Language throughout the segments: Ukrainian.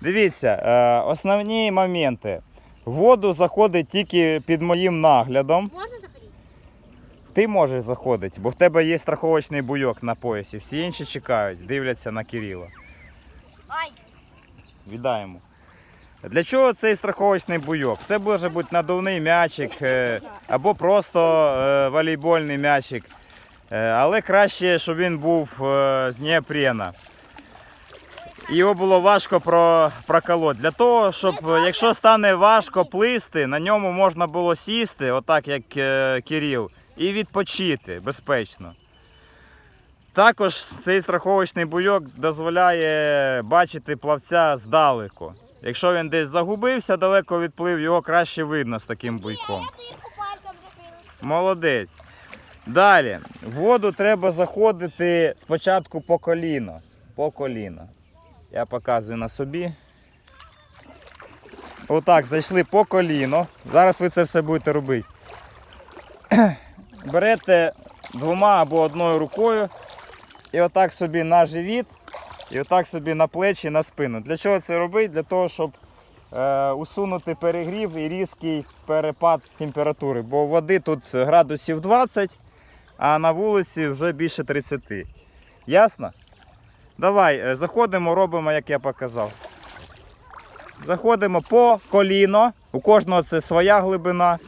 Дивіться, е, основні моменти. Воду заходить тільки під моїм наглядом. Можна заходити? Ти можеш заходити, бо в тебе є страховочний буйок на поясі. Всі інші чекають, дивляться на Кирила. Ай, Віддаємо. Для чого цей страховочний буйок? Це може бути надувний м'ячик е, або просто е, волейбольний м'ячик. Але краще, щоб він був з неопрена. Його було важко про, проколоти. Для того, щоб якщо стане важко плисти, на ньому можна було сісти, отак як е, Кирил, і відпочити безпечно. Також цей страховочний буйок дозволяє бачити плавця здалеку. Якщо він десь загубився, далеко відплив, його краще видно з таким буйком. Молодець. Далі. В воду треба заходити спочатку по коліно. По коліно. Я показую на собі. Отак, зайшли по коліно. Зараз ви це все будете робити. Берете двома або одною рукою і отак собі на живіт, і отак собі на плечі, на спину. Для чого це робити? Для того, щоб е, усунути перегрів і різкий перепад температури. Бо води тут градусів 20, а на вулиці вже більше 30. Ясно? Давай, е, заходимо, робимо, як я показав. Заходимо по коліно. У кожного це своя глибина.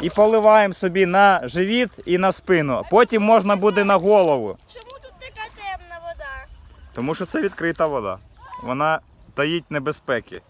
І поливаємо собі на живіт і на спину. Потім можна буде на голову. чому тут така темна вода? Тому що це відкрита вода. Вона таїть небезпеки.